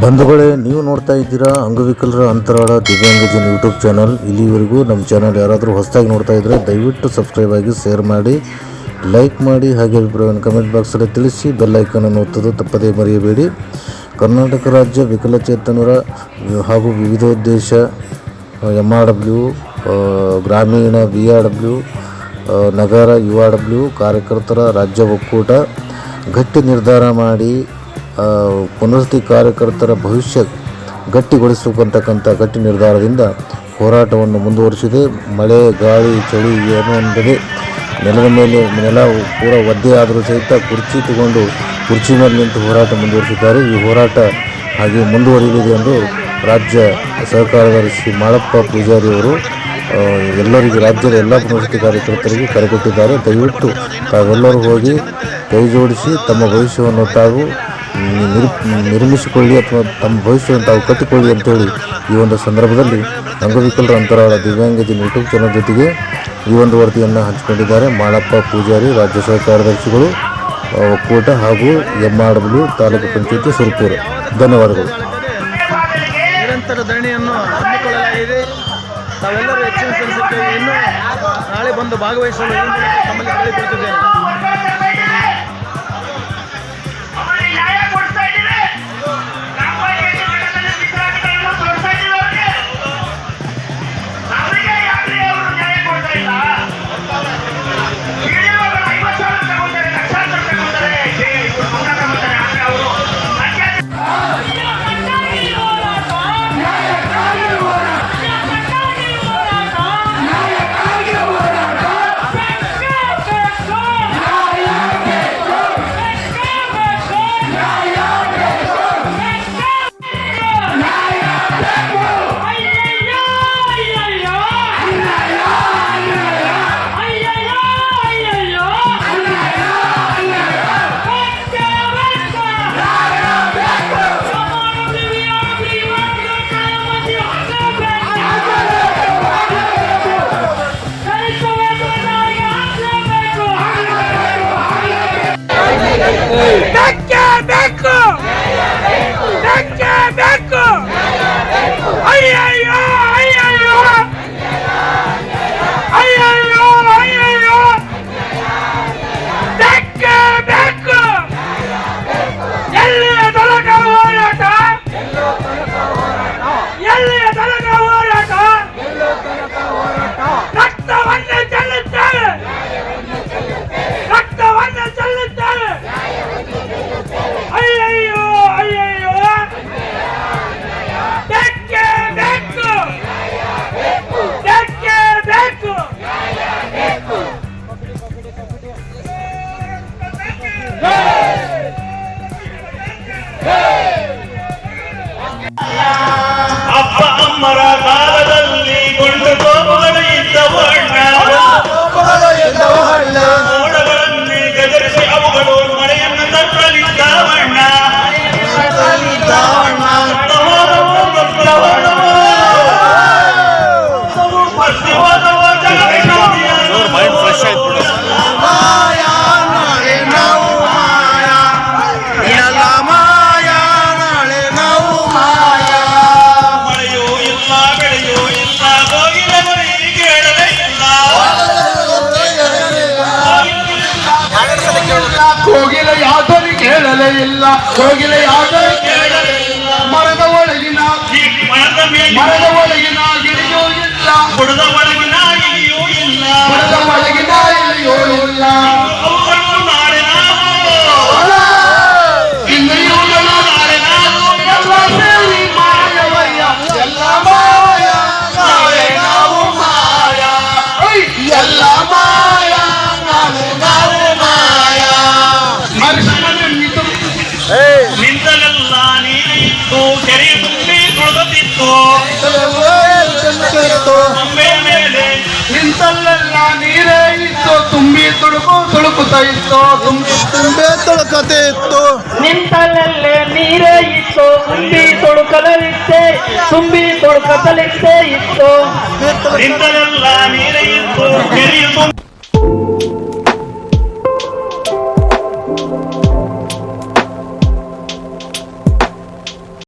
ಬಂಧುಗಳೇ, ನೀವು ನೋಡ್ತಾ ಇದ್ದೀರಾ ಅಂಗವಿಕಲರ ಅಂತರಾಳ ದಿವ್ಯಾಂಗಜನ್ ಯೂಟ್ಯೂಬ್ ಚಾನಲ್. ಇಲ್ಲಿವರೆಗೂ ನಮ್ಮ ಚಾನಲ್ ಯಾರಾದರೂ ಹೊಸದಾಗಿ ನೋಡ್ತಾ ಇದ್ದರೆ ದಯವಿಟ್ಟು ಸಬ್ಸ್ಕ್ರೈಬ್ ಆಗಿ ಶೇರ್ ಮಾಡಿ, ಲೈಕ್ ಮಾಡಿ, ಹಾಗೆ ಅಭಿಪ್ರಾಯವನ್ನು ಕಮೆಂಟ್ ಬಾಕ್ಸಲ್ಲಿ ತಿಳಿಸಿ, ಬೆಲ್ ಐಕನನ್ನು ಒತ್ತೋದು ತಪ್ಪದೇ ಮರೆಯಬೇಡಿ. ಕರ್ನಾಟಕ ರಾಜ್ಯ ವಿಕಲಚೇತನರ ಹಾಗೂ ವಿವಿಧೋದ್ದೇಶ ಎಂ ಆರ್ ಡಬ್ಲ್ಯೂ ಗ್ರಾಮೀಣ ಬಿ ಆರ್ ಡಬ್ಲ್ಯೂ ನಗರ ಯು ಆರ್ ಡಬ್ಲ್ಯೂ ಕಾರ್ಯಕರ್ತರ ರಾಜ್ಯ ಒಕ್ಕೂಟ, ಗಟ್ಟಿ ನಿರ್ಧಾರ ಮಾಡಿ ಆ, ಪುನರ್ವಸತಿ ಕಾರ್ಯಕರ್ತರ ಭವಿಷ್ಯ ಗಟ್ಟಿಗೊಳಿಸಬೇಕಂತಕ್ಕಂಥ ಗಟ್ಟಿ ನಿರ್ಧಾರದಿಂದ ಹೋರಾಟವನ್ನು ಮುಂದುವರಿಸಿದೆ. ಮಳೆ ಗಾಳಿ ಚಳಿ ಏನು ಅಂದರೆ ನೆಲದ ಮೇಲೆ ನೆಲ ಪೂರ ಒದ್ದೆ ಆದರೂ ಸಹಿತ ಕುರ್ಚಿ ತಗೊಂಡು ಕುರ್ಚಿ ಮೇಲೆ ನಿಂತು ಹೋರಾಟ ಮುಂದುವರಿಸಿದ್ದಾರೆ. ಈ ಹೋರಾಟ ಹಾಗೆ ಮುಂದುವರಿಯಲಿದೆ ಎಂದು ರಾಜ್ಯ ಸಹಕಾರದರ್ಶಿ ಮಾಳಪ್ಪ ಪೂಜಾರಿ ಅವರು ಎಲ್ಲರಿಗೂ ರಾಜ್ಯದ ಎಲ್ಲ ಪುನರ್ವಸತಿ ಕಾರ್ಯಕರ್ತರಿಗೆ ಕರೆಕೊಟ್ಟಿದ್ದಾರೆ ದಯವಿಟ್ಟು ತಾವೆಲ್ಲರೂ ಹೋಗಿ ಕೈ ಜೋಡಿಸಿ ತಮ್ಮ ಭವಿಷ್ಯವನ್ನು ತಾವು ನಿರ್ ನಿರ್ಮಿಸಿಕೊಳ್ಳಿ ಅಥವಾ ತಮ್ಮ ಭವಿಷ್ಯವನ್ನು ತಾವು ಕಟ್ಟಿಕೊಳ್ಳಿ ಅಂತೇಳಿ ಈ ಒಂದು ಸಂದರ್ಭದಲ್ಲಿ ಅಂಗವಿಕಲರ ಅಂತರಾಳ ದಿವ್ಯಾಂಗಜನ ಯೂಟ್ಯೂಬ್ ಚಾನಲ್ ಜೊತೆಗೆ ಈ ಒಂದು ವರದಿಯನ್ನು ಹಂಚಿಕೊಂಡಿದ್ದಾರೆ. ಮಾಳಪ್ಪ ಪೂಜಾರಿ ರಾಜ್ಯ ಸಹಕಾರ್ಯದರ್ಶಿಗಳು ಕಾರ್ಯದರ್ಶಿಗಳು ಒಕ್ಕೂಟ ಹಾಗೂ M R W taluk panchayat Surapura. ಧನ್ಯವಾದಗಳು. ನಿರಂತರ ಧರಣಿಯನ್ನು ಹಮ್ಮಿಕೊಳ್ಳಲಾಗಿದೆ. ತಾವೆಲ್ಲರೂ ಹೆಚ್ಚಿನ ಇನ್ನೂ ನಾಳೆ ಬಂದು ಭಾಗವಹಿಸಲು ತಮ್ಮಲ್ಲಿ ಕೇಳಿಕೊಳ್ತಿದ್ದೇನೆ ஐயா ಕೋಗಿಲ ಯಾತರಿ ಕೇಳಲೇ ಇಲ್ಲ ಕೋಗಿಲ ಯಾತರಿ ಕೇಳಲೇ ಇಲ್ಲ ಮರದ ಒಳಗಿನ ಈ ಮನದ ಮೇಲೆ ಮರದ ಒಳಗಿನ ಗಿಳಿಯೂ ಇಲ್ಲ ಬುಡದ ಒಳಗಿನ ಇಲಿಯೂ ಇಲ್ಲ ಮರದ ಒಳಗಿನ ಇಲಿಯೂ ಇಲ್ಲ ಒಮ್ಮೆ ಮೇಲೆ ನಿಂತಲ್ಲೆಲ್ಲ ನೀರೇ ಇತ್ತು ತುಂಬಿ ತುಳುಕು ತುಳುಕುತ್ತಾ ಇತ್ತು ತುಂಬಿ ತುಂಬೆ ತುಳುಕತೆ ಇತ್ತು ನಿಂತಲ್ಲೇ ನೀರೇ ಇತ್ತು ತುಂಬಿ ತೊಡುಕಲಿತ್ತೆ ತುಂಬಿ ತೊಡುಕತಲಿತ್ತೆ ಇತ್ತು ನಿಂತಲೆಲ್ಲ ನೀರೇ ಇತ್ತು ಕೆರೆಯು ತುಂಬಿ